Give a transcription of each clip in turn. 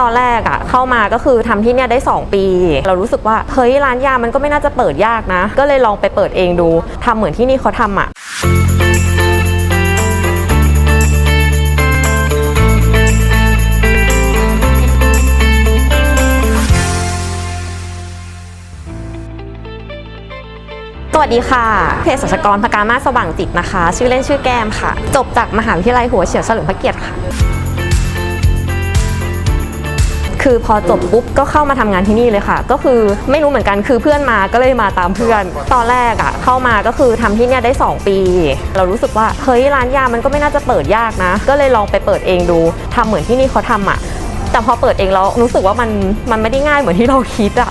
ตอนแรกอะเข้ามาก็คือทำที่เนี่ยได้ 2 ปี เรารู้สึกว่าเฮ้ยร้านยามันก็ไม่น่าจะเปิดยากนะ ก็เลยลองไปเปิดเองดูทำเหมือนที่นี่เขาทำอะสวัสดีค่ะ เภสัชกรพกามาสว่างจิตนะคะ ชื่อเล่นชื่อแก้มค่ะ จบจากมหาวิทยาลัยหัวเฉียวเฉลิมพระเกียรติค่ะ คือพอจบปุ๊บก็เข้ามาทำงานที่นี่เลยค่ะ ก็คือไม่รู้เหมือนกันคือเพื่อนมาก็เลยมาตามเพื่อน ตอนแรกอะเข้ามาก็คือทำที่เนี่ยได้ 2 ปี เรารู้สึกว่าเฮ้ยร้านยามันก็ไม่น่าจะเปิดยากนะ ก็เลยลองไปเปิดเองดูทำเหมือนที่นี่เขาทำอะแต่พอเปิดเองแล้วรู้สึกว่ามันมันไม่ได้ง่ายเหมือนที่เราคิดอะ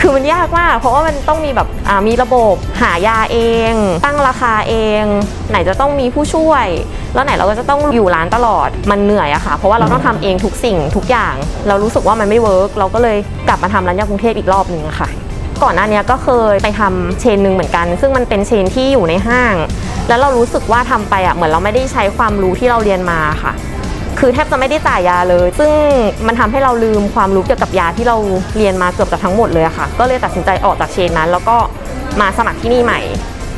คือมันยากมาก เพราะว่ามันต้องมีแบบมีระบบหายาเอง ตั้งราคาเอง ไหนจะต้องมีผู้ช่วย แล้วไหนเราก็จะต้องอยู่ร้านตลอดมันเหนื่อยอะค่ะ เพราะว่าเราต้องทำเองทุกสิ่งทุกอย่าง เรารู้สึกว่ามันไม่เวิร์กเราก็เลยกลับมาทำร้านยากรุงเทพอีกรอบหนึ่งค่ะก่อนหน้านี้ก็เคยไปทำเชนหนึ่งเหมือนกัน ซึ่งมันเป็นเชนที่อยู่ในห้าง แล้วเรารู้สึกว่าทำไปอะเหมือนเราไม่ได้ใช้ความรู้ที่เราเรียนมาค่ะ คือแทบจะไม่ได้จ่ายยาเลย ซึ่งมันทำให้เราลืมความรู้เกี่ยวกับยาที่เราเรียนมาเกือบจะทั้งหมดเลยอะค่ะ ก็เลยตัดสินใจออกจากเชนนั้น แล้วก็มาสมัครที่นี่ใหม่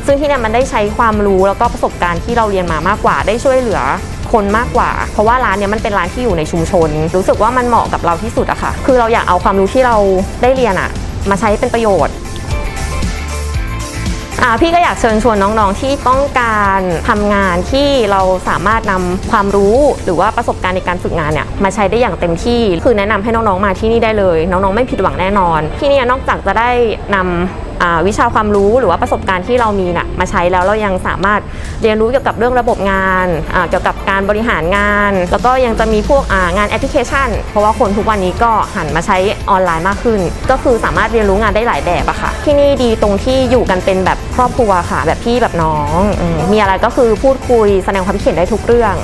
ซึ่งที่นี่มันได้ใช้ความรู้แล้วก็ประสบการณ์ที่เราเรียนมามากกว่าได้ช่วยเหลือคนมากกว่า เพราะว่าร้านเนี้ยมันเป็นร้านที่อยู่ในชุมชน รู้สึกว่ามันเหมาะกับเราที่สุดอะค่ะ คือเราอยากเอาความรู้ที่เราได้เรียนอะมาใช้เป็นประโยชน์ อ่าพี่ก็อยากเชิญชวนน้องๆที่ต้องการทำงานที่เราสามารถนำความรู้หรือว่าประสบการณ์ในการฝึกงานเนี่ยมาใช้ได้อย่างเต็มที่ คือแนะนำให้น้องๆมาที่นี่ได้เลย น้องๆไม่ผิดหวังแน่นอน ที่นี่นอกจากจะได้นำอ่า วิชาความรู้หรือว่าประสบการณ์ที่เรามีน่ะมาใช้แล้วเรายังสามารถเรียนรู้เกี่ยวกับเรื่องระบบงานเกี่ยวกับการบริหารงาน แล้วก็ยังจะมีพวกงานแอปพลิเคชัน เพราะว่าคนทุกวันนี้ก็หันมาใช้ออนไลน์มากขึ้น ก็คือสามารถเรียนรู้งานได้หลายแบบอะค่ะ ที่นี่ดีตรงที่อยู่กันเป็นแบบครอบครัวค่ะ แบบพี่แบบน้องอมมีอะไรก็คือพูดคุยแสดงความคิดเห็นได้ทุกเรื่อง